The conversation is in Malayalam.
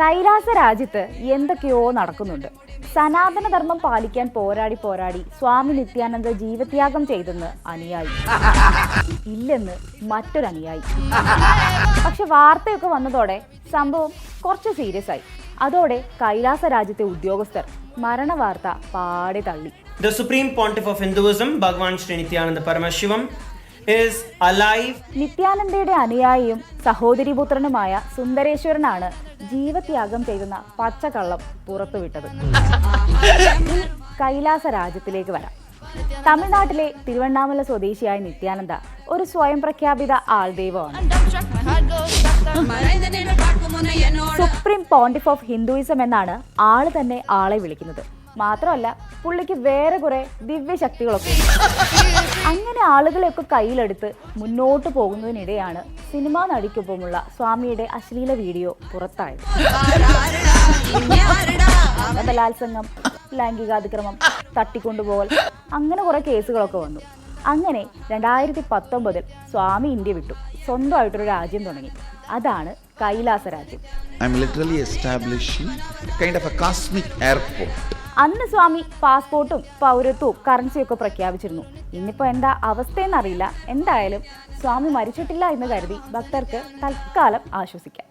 കൈലാസ രാജ്യത്ത് എന്തൊക്കെയോ നടക്കുന്നുണ്ട്. സനാതന ധർമ്മം പാലിക്കാൻ പോരാടി പോരാടി സ്വാമി നിത്യാനന്ദ ജീവത്യാഗം ചെയ്തെന്ന് അനുയായി. ഇല്ലെന്ന് മറ്റൊരു അനുയായി പക്ഷെ വാർത്തയൊക്കെ വന്നതോടെ സംഭവം കുറച്ച് സീരിയസ് ആയി. അതോടെ കൈലാസ രാജ്യത്തെ ഉദ്യോഗസ്ഥർ മരണവാർത്ത പാടെ തള്ളി. The supreme pontiff of Hinduism ഭഗവാൻ Shri Nithyananda Paramashivam, is alive. നിത്യാനന്ദയുടെ അനുയായിയും സഹോദരിപുത്രനുമായ സുന്ദരേശ്വരനാണ് ജീവത്യാഗം ചെയ്യുന്ന പച്ചക്കള്ളം പുറത്തുവിട്ടത്. കൈലാസ രാജ്യത്തിലേക്ക് വരാം. തമിഴ്നാട്ടിലെ തിരുവണ്ണാമല സ്വദേശിയായ നിത്യാനന്ദ ഒരു സ്വയം പ്രഖ്യാപിത ആൾദൈവമാണ്. സുപ്രീം പോണ്ടിഫ് ഓഫ് ഹിന്ദുയിസം എന്നാണ് ആൾ തന്നെ ആളെ വിളിക്കുന്നത്. മാത്രമല്ല പുള്ളിക്ക് വേറെ കുറെ ദിവ്യശക്തികളൊക്കെ. അങ്ങനെ ആളുകളെയൊക്കെ കയ്യിലെടുത്ത് മുന്നോട്ട് പോകുന്നതിനിടെയാണ് സിനിമാ നടിക്കൊപ്പമുള്ള സ്വാമിയുടെ അശ്ലീല വീഡിയോ പുറത്തായത്. ബലാത്സംഗം ലൈംഗികാതിക്രമം തട്ടിക്കൊണ്ടുപോകൽ അങ്ങനെ കുറെ കേസുകളൊക്കെ വന്നു. അങ്ങനെ രണ്ടായിരത്തി പത്തൊമ്പതിൽ സ്വാമി ഇന്ത്യ വിട്ടു. സ്വന്തമായിട്ടൊരു രാജ്യം തുടങ്ങി. അതാണ് കൈലാസ രാജ്യം. I'm literally establishing kind of a cosmic airport. അന്ന് സ്വാമി പാസ്പോർട്ടും പൗരത്വവും കറൻസിയൊക്കെ പ്രഖ്യാപിച്ചിരുന്നു. ഇന്നിപ്പോൾ എന്താ അവസ്ഥയെന്നറിയില്ല. എന്തായാലും സ്വാമി മരിച്ചിട്ടില്ല എന്ന് കരുതി ഭക്തർക്ക് തൽക്കാലം ആശ്വസിക്കാം.